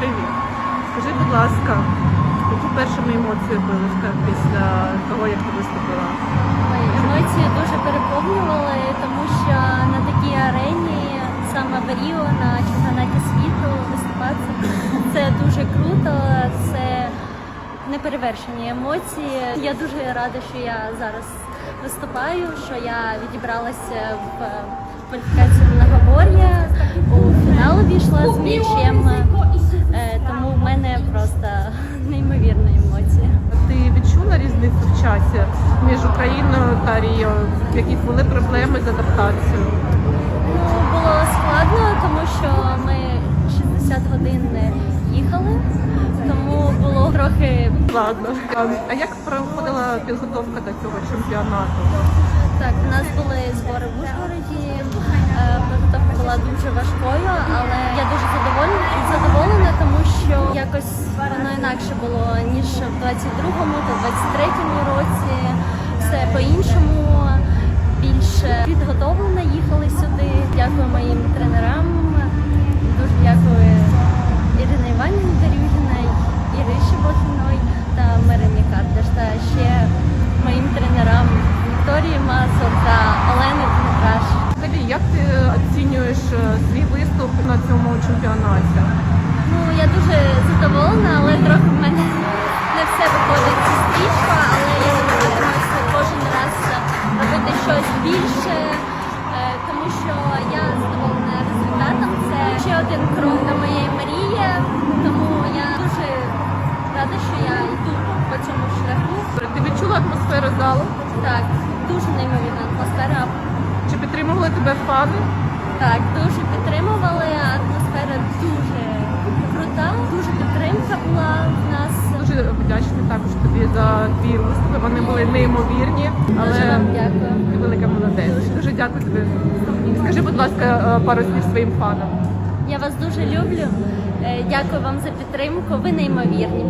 Привіт. Скажи, будь ласка, які першими емоції були після того, як ти виступила? Емоції дуже переповнювали, тому що на такій арені, саме в Ріо, на чемпіонаті світу виступати, це дуже круто, це неперевершені емоції. Я дуже рада, що я зараз виступаю, що я відібралася в кваліфікацію многобор'я, у фінал війшла з м'ячем, часі між Україною та Ріо? Якісь були проблеми з адаптацією? Ну, було складно, тому що ми 60 годин їхали, тому було трохи Ладно. А, а як проходила підготовка до цього чемпіонату? так. У нас були збори в Ужгороді. е, Підготовка була дуже важкою, але я дуже задоволена, задоволена, тому що якось воно інакше було ніж в 22-му та 23-му році. Все по-іншому, більше підготовлено їхали сюди. Дякую моїм тренерам. Дуже дякую Ірині Іванівні Дерюгіній, Іриші Блохіної та Марині Кардаш, та ще моїм тренерам Вікторії Мазур та Олени Дмитраш. Взагалі, як ти оцінюєш е, свій виступ на цьому чемпіонаті? Ну, я дуже відчула атмосферу залу? Так, дуже неймовірна атмосфера. Чи підтримували тебе фани? Так, дуже підтримували. Атмосфера дуже крута, дуже підтримка була в нас. Дуже вдячні також тобі за твій виступи. Вони були неймовірні, Дуже але вам дякую. ти велика молодець. Дуже дякую тобі. Скажи, будь ласка, е, пару слів своїм фанам. Я вас дуже люблю. Е, Дякую вам за підтримку. Ви неймовірні.